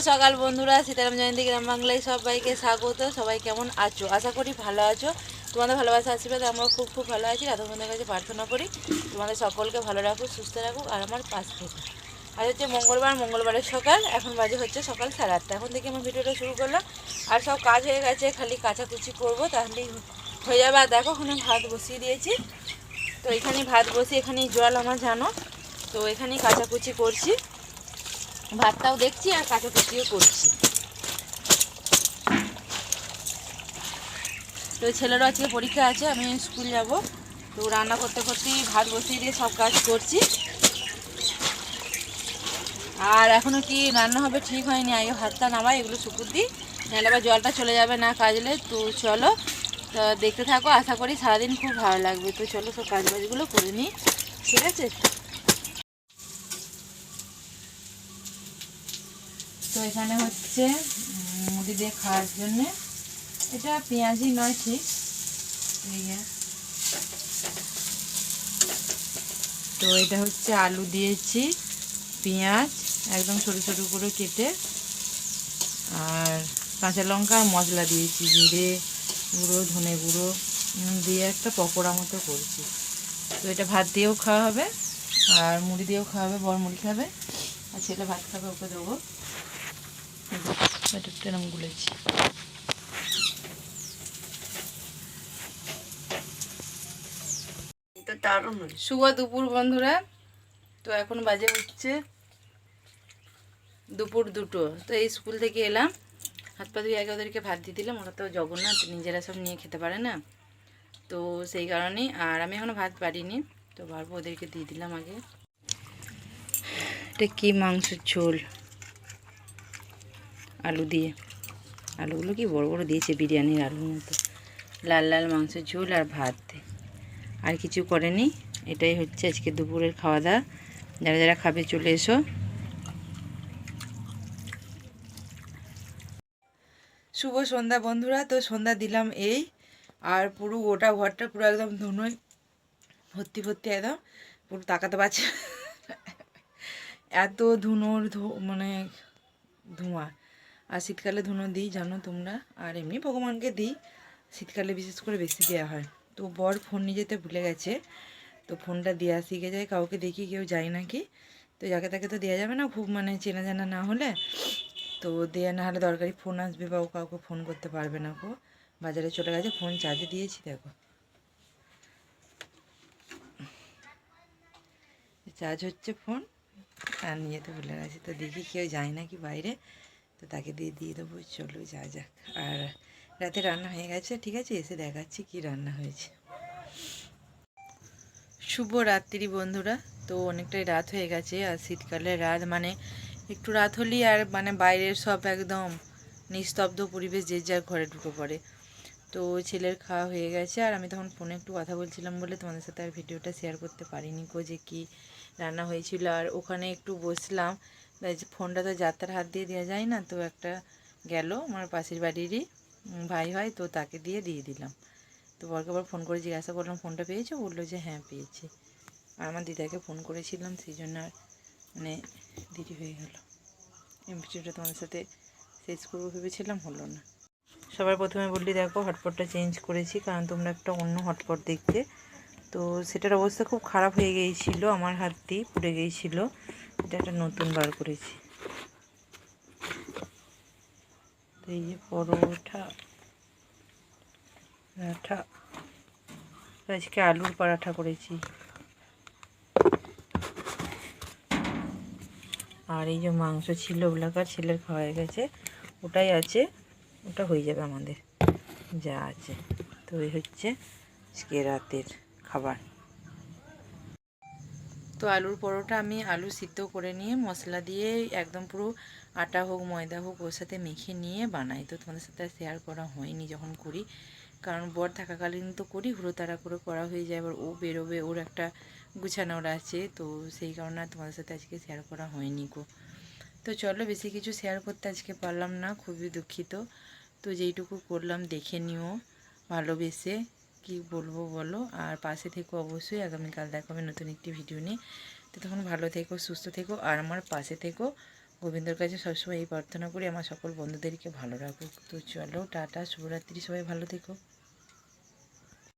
সকাল বন্ধুরা, সীতারাম জয়ন্তী গ্রাম বাংলায় সবাইকে স্বাগত। সবাই কেমন আছো? আশা করি ভালো আছো। তোমাদের ভালোবাসা, আশীর্বাদে আমরা খুব খুব ভালো আছি। রাধা বন্ধুর কাছে প্রার্থনা করি, তোমাদের সকলকে ভালো রাখুক, সুস্থ রাখুক আর আমার পাশ থেকে। আজ হচ্ছে মঙ্গলবার, মঙ্গলবারের সকাল। এখন বাজে হচ্ছে সকাল সাড়ে আটটা। এখন থেকে আমার ভিডিওটা শুরু করলাম। আর সব কাজ হয়ে গেছে, খালি কাচাকুচি করব তাহলেই হয়ে যাবে। আর দেখো, ওখানে ভাত বসিয়ে দিয়েছি। তো এখানে ভাত বসিয়ে এখানে জল আমার জানো। তো এখানেই কাচাকুচি করছি। ভাতটাও দেখছি আর কাচাকুচিও করছি। তো ছেলেরও আজকে পরীক্ষা আছে, আমি স্কুল যাব। তো রান্না করতে করতেই ভাত বসিয়ে দিয়ে সব কাজ করছি। আর এখনও কি রান্না হবে ঠিক হয়নি, আগে ভাতটা নামাই, এগুলো শুকুর দিই নাহলে আবার জলটা চলে যাবে না কাজলে। তো চলো, তো দেখতে থাকো, আশা করি সারাদিন খুব ভালো লাগবে। তো চলো সব কাজবাজগুলো করে নিই, ঠিক আছে? তো এখানে হচ্ছে মুড়ি দিয়ে খাওয়ার জন্য। এটা পেঁয়াজি নয় ঠিক। তো এটা হচ্ছে আলু দিয়েছি, পেঁয়াজ, একদম ছোটো ছোটো করে কেটে। আর কাঁচা লঙ্কা মশলা দিয়েছি, জিরে গুঁড়ো, ধনে গুঁড়ো দিয়ে একটা পকোড়া মতো করছি। তো এটা ভাত দিয়েও খাওয়া হবে, আর মুড়ি দিয়েও খাওয়া হবে বড় মুড়ি খাবে। আর ছেলে ভাত খাবে, ওকে দেবো। এটা এরম গুলেছি তো দারুণ শুভ দুপুর বন্ধুরা। তো এখন বাজে হচ্ছে দুপুর দুটো। তো এই স্কুল থেকে এলাম। হাত পা ধুয়ে আগে ওদেরকে ভাত দিয়ে দিলাম। ওরা তো জগন্নাথ নিজেরা সব নিয়ে খেতে পারে না। তো সেই কারণেই আর আমি এখনও ভাত পারিনি তো পারব ওদেরকে দিয়ে দিলাম আগে। এটা কি মাংসের ঝোল? আলু দিয়ে। আলুগুলো কি বড় বড় দিয়েছে বিরিয়ানির আলুর মতো। লাল লাল মাংসের ঝোল আর ভাত। আর কিছু করেনি। এটাই হচ্ছে আজকে দুপুরের খাওয়া দাওয়া। যারা যারা খাবে চলে এসো। শুভ সন্ধ্যা বন্ধুরা। তো সন্ধ্যা দিলাম এই। আর পুরো গোটা ঘরটা পুরো একদম ধুনোয় ভর্তি ভর্তি একদম। পুরো তাকাতে পারছে। এত ধুনোর ধু- মানে ধোঁয়া। আর শীতকালে ধুনো দিই, জানো তোমরা? আর এমনি ভগবানকে দিই। শীতকালে বিশেষ করে বেশি দেওয়া হয়। তো বর ফোন নিয়ে যেতে ভুলে গেছে। তো ফোনটা দেওয়া শিখে যায়, কাউকে দেখি, কেউ যায় নাকি? তো যাকে তাকে তো দেওয়া যাবে না, খুব মানে চেনা জানা না হলে। তো দেওয়া না হলে দরকারি ফোন আসবে বা ও কাউকে ফোন করতে পারবে না কো বাজারে চলে গেছে, ফোন চার্জে দিয়েছি, দেখো। চার্জ হচ্ছে ফোন। আর নিয়ে যেতে ভুলে গেছে। তো দেখি কেউ যায় নাকি বাইরে। তো তাকে দিয়ে দিয়ে দেবো, চলো যা যাক। আর রাতে রান্না হয়ে গেছে, ঠিক আছে? এসে দেখাচ্ছি কি রান্না হয়েছে। শুভ রাত্রি বন্ধুরা। তো অনেকটাই রাত হয়ে গেছে, আর শীতকালে রাত মানে একটু রাত হলেই আর মানে বাইরের সব একদম নিস্তব্ধ পরিবেশ যে যার ঘরে ঢুকে পড়ে। তো ছেলের খাওয়া হয়ে গেছে, আর আমি তখন ফোনে একটু কথা বলছিলাম বলে তোমাদের সাথে আর ভিডিওটা শেয়ার করতে পারিনি কো যে কি রান্না হয়েছিল। আর ওখানে একটু বসলাম ফোনটা তো যাত্রার হাত দিয়ে দেওয়া যায় না, তো একটা গেল আমার পাশের বাড়িরই ভাই হয়, তো তাকে দিয়ে দিয়ে দিলাম। তো বরকে আবার ফোন করে জিজ্ঞাসা করলাম, ফোনটা পেয়েছ? বলল যে হ্যাঁ পেয়েছি। আর আমার দিদাকে ফোন করেছিলাম সেই জন্য আর মানে দেরি হয়ে গেল। ভিডিওটা তোমাদের সাথে শেষ করব ভেবেছিলাম, হলো না। সবার প্রথমে বললি দেখো, হটপটটা চেঞ্জ করেছি, কারণ তোমরা একটা অন্য হটপট দেখতে তো সেটার অবস্থা খুব খারাপ হয়ে গিয়েছিল, আমার হাত দিয়ে পুড়ে গিয়েছিল। এটা একটা নতুন বার করেছি। তো এই যে পরোটা আজকে আলুর পরাঠা করেছি। আর এই যে মাংস ছিল ওগুলাকার ছেলের খাওয়া গেছে। ওটাই আছে, ওটা হয়ে যাবে আমাদের, যা আছে। তো এই হচ্ছে আজকে রাতের খাবার। তো আলুর পরোটা আমি আলু সিদ্ধ করে নিয়ে মশলা দিয়ে একদম পুরো আটা হোক, ময়দা হোক ওর সাথে মেখে নিয়ে বানাই। তো তোমাদের সাথে শেয়ার করা হয়নি যখন করি। কারণ বর থাকাকালীন তো করি, হুড়োতাড়া করে করা হয়ে যায়। এবার ও বেরোবে, ওর একটা গুছানোর আছে। তো সেই কারণে তোমাদের সাথে আজকে শেয়ার করা হয়নি গো। তো চলো বেশি কিছু শেয়ার করতে আজকে পারলাম না, খুবই দুঃখিত। তো যেইটুকু করলাম দেখে নিও ভালোবেসে। কি বলব বলো? আর পাশে থেকো অবশ্যই। আগামীকাল দেখাবে নতুন একটি ভিডিও নিয়ে। তো তখন ভালো থেকো, সুস্থ থেকো। আর আমার পাশে থেকো। গোবিন্দর কাছে সবসময় এই প্রার্থনা করি, আমার সকল বন্ধুদেরকে ভালো রাখুক। তো চলো, টাটা, শুভরাত্রি। সবাই ভালো থেকো।